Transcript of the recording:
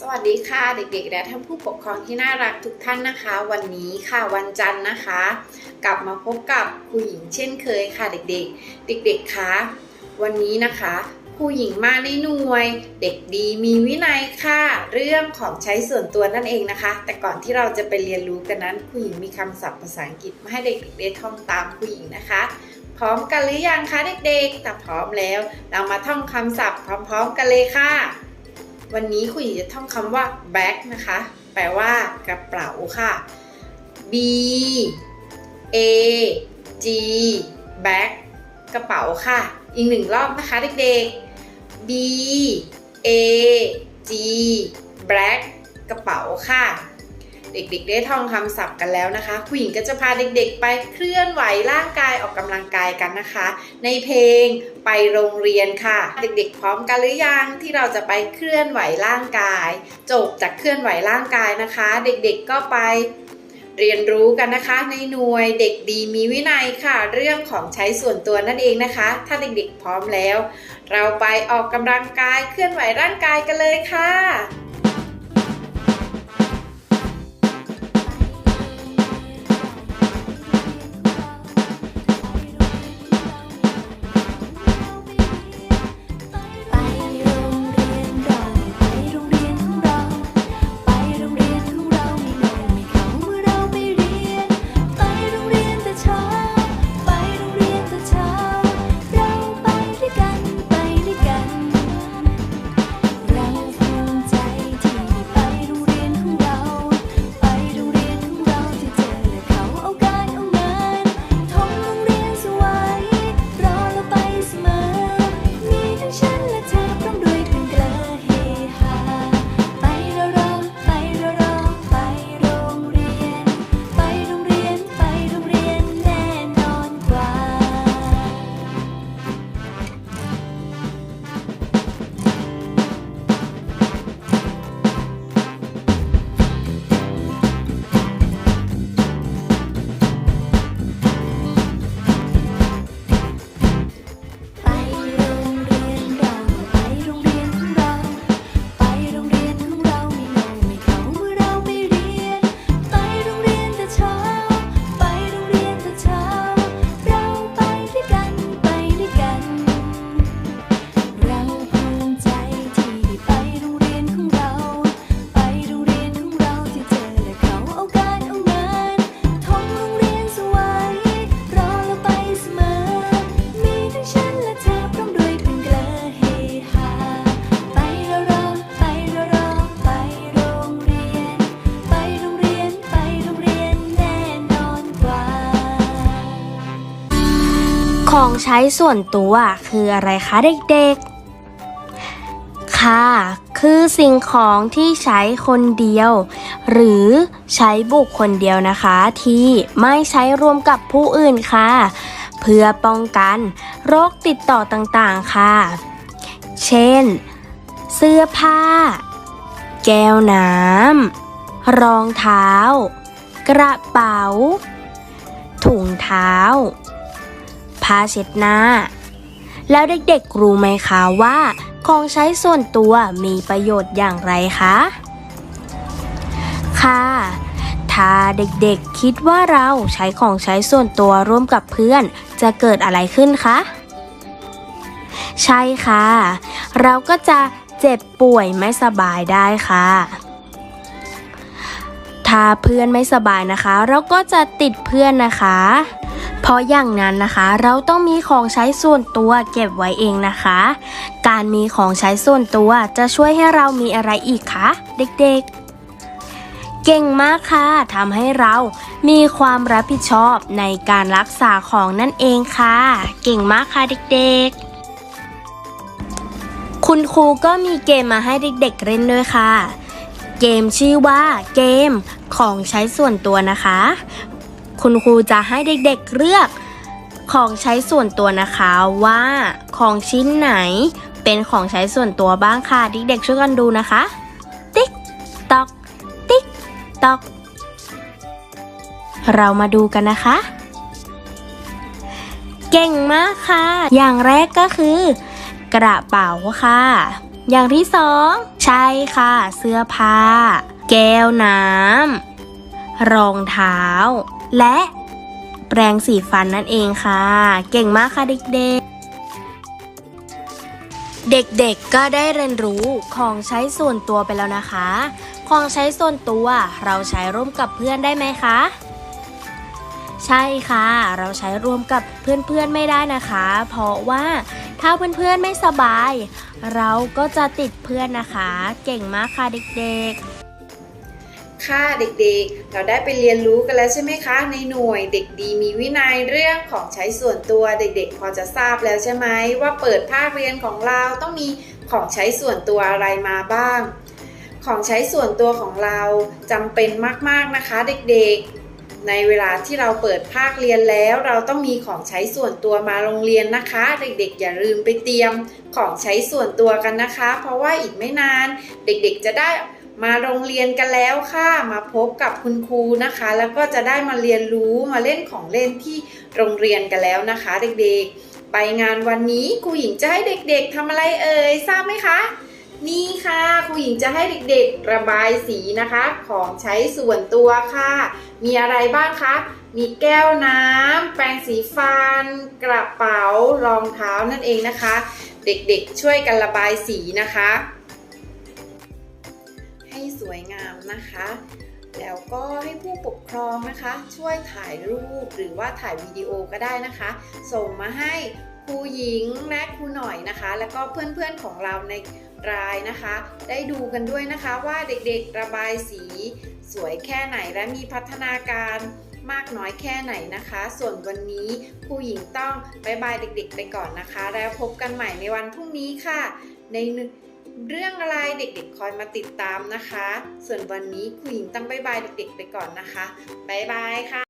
สวัสดีค่ะเด็กๆ และท่านผู้ปกครองที่น่ารักทุกท่านนะคะ วันนี้ค่ะวันจันทร์นะคะ กลับมาพบกับครูหญิงเช่นเคยค่ะเด็กๆ เด็กๆคะวันนี้นะคะครูหญิงมาในหน่วย เด็กดีมีวินัยค่ะ เรื่องของใช้ส่วนตัวนั่นเองนะคะ แต่ก่อนที่เราจะไปเรียนรู้กันนั้นครูหญิงมีคำศัพท์ภาษาอังกฤษมาให้เด็กๆได้ท่องตามครูหญิงนะคะ พร้อมกันหรือยังคะเด็กๆถ้าพร้อมแล้ว เรามาท่องคำศัพท์พร้อม ๆ กันเลยค่ะ วันนี้คุณหญิงจะท่องคำว่า bag นะคะ แปลว่ากระเป๋าค่ะ b a g bag กระเป๋าค่ะ อีกหนึ่งรอบนะคะเด็กๆ b a g bag กระเป๋าค่ะ เด็กๆ ได้ท่องคำศัพท์กันแล้วนะคะคุณหญิงก็จะพาเด็กๆ ไปเคลื่อนไหวร่างกายออกกำลังกายกันนะคะ ในเพลงไปโรงเรียนค่ะ เด็กๆ พร้อมกันหรือยังที่เราจะไปเคลื่อนไหวร่างกาย จบจากเคลื่อนไหวร่างกายนะคะ เด็กๆก็ไปเรียนรู้กันนะคะในหน่วยเด็กดีมีวินัยค่ะ เรื่องของใช้ส่วนตัวนั่นเองนะคะ ถ้าเด็กๆ พร้อมแล้ว เราไปออกกำลังกายเคลื่อนไหวร่างกายกันเลยค่ะ ของใช้ส่วนตัวคืออะไรคะเด็กๆ ค่ะ คือสิ่งของที่ใช้คนเดียว หรือใช้บุคคลเดียวนะคะ ที่ไม่ใช้รวมกับผู้อื่นค่ะ เพื่อป้องกันโรคติดต่อต่างๆค่ะ เช่น เสื้อผ้า แก้วน้ำรองเท้า กระเป๋า ถุงเท้า ผ้าเช็ดหน้า แล้วเด็กๆรู้ไหมคะว่าของใช้ส่วนตัวมีประโยชน์อย่างไรคะ ค่ะ ถ้าเด็กๆคิดว่าเราใช้ของใช้ส่วนตัวร่วมกับเพื่อน จะเกิดอะไรขึ้นคะ ใช่ค่ะ เราก็จะเจ็บป่วยไม่สบายได้ค่ะ ถ้าเพื่อนไม่สบายนะคะ เราก็จะติดเพื่อนนะคะ เพราะอย่างนั้นนะคะเราต้องมีของใช้ส่วนตัวเก็บไว้เองนะคะ การมีของใช้ส่วนตัวจะช่วยให้เรามีอะไรอีกคะเด็กๆเก่งมากค่ะทำให้เรามีความรับผิดชอบในการรักษาของนั่นเองค่ะ เก่งมากค่ะเด็กๆ คุณครูก็มีเกมมาให้เด็กๆเล่นด้วยค่ะ เกมชื่อว่าเกมของใช้ส่วนตัวนะคะ คุณครูจะให้เด็กๆเลือก ของใช้ส่วนตัวนะคะว่าของชิ้นไหนเป็นของใช้ส่วนตัวบ้างค่ะเด็กๆช่วยกันดูนะคะ ติ๊กตอกติ๊กตอกเรามาดูกันนะคะ เก่งมากค่ะ อย่างแรกก็คือ กระเป๋าค่ะ อย่างที่สองใช่ค่ะ เสื้อผ้า แก้วน้ำรองเท้า และแปรงสีฟันนั่นเองค่ะ เก่งมากค่ะเด็กๆเด็กๆ ก็ได้เรียนรู้ของใช้ส่วนตัวไปแล้วนะคะ ของใช้ส่วนตัวเราใช้ร่วมกับเพื่อนได้ไหมคะ ใช่ค่ะ เราใช้ร่วมกับเพื่อนๆไม่ได้นะคะ เพราะว่าถ้าเพื่อนๆไม่สบาย เราก็จะติดเพื่อนนะคะ เก่งมากค่ะเด็กๆ ค่ะเด็กๆ เราได้ไปเรียนรู้กันแล้วใช่ไหมคะ ในหน่วยเด็กดีมีวินัยเรื่องของใช้ส่วนตัวเด็กๆ พอจะทราบแล้วใช่ไหมว่าเปิดภาคเรียนของเราต้องมีของใช้ส่วนตัวอะไรมาบ้าง ของใช้ส่วนตัวของเราจำเป็นมากๆนะคะเด็กๆ ในเวลาที่เราเปิดภาคเรียนแล้ว เราต้องมีของใช้ส่วนตัวมาโรงเรียนนะคะ เด็กๆ อย่าลืมไปเตรียมของใช้ส่วนตัวกันนะคะ เพราะว่าอีกไม่นาน เด็กๆจะได้ มาโรงเรียนกันแล้วค่ะมาพบกับคุณครูนะคะ แล้วก็จะได้มาเรียนรู้มาเล่นของเล่นที่โรงเรียนกันแล้วนะคะ เด็กๆ ไปงานวันนี้ครูหญิงจะให้เด็ก ๆทำอะไรเอ่ยทราบไหมคะ นี่ค่ะครูหญิงจะให้เด็กๆระบายสีนะคะ ของใช้ส่วนตัวค่ะ มีอะไรบ้างคะมีแก้วน้ำแปรงสีฟัน กระเป๋ารองเท้านั่นเองนะคะ เด็กๆช่วยกันระบายสีนะคะ ให้สวยงามนะคะ แล้วก็ให้ผู้ปกครองนะคะ ช่วยถ่ายรูปหรือว่าถ่ายวิดีโอก็ได้นะคะ ส่งมาให้ครูหญิงและครูหน่อยนะคะ แล้วก็เพื่อนๆของเราในรายนะคะ ได้ดูกันด้วยนะคะว่าเด็กๆระบายสีสวยแค่ไหนและมีพัฒนาการมากน้อยแค่ไหนนะคะ ส่วนวันนี้ครูหญิงต้องบายบายเด็กๆ ไปก่อนนะคะ แล้วพบกันใหม่ในวันพรุ่งนี้ค่ะ ในหนึ่ง เรื่องอะไรเด็กๆ คอยมาติดตามนะคะ ส่วนวันนี้ครูหญิงต้องบายบายเด็กๆ ไปก่อนนะคะบายบายค่ะ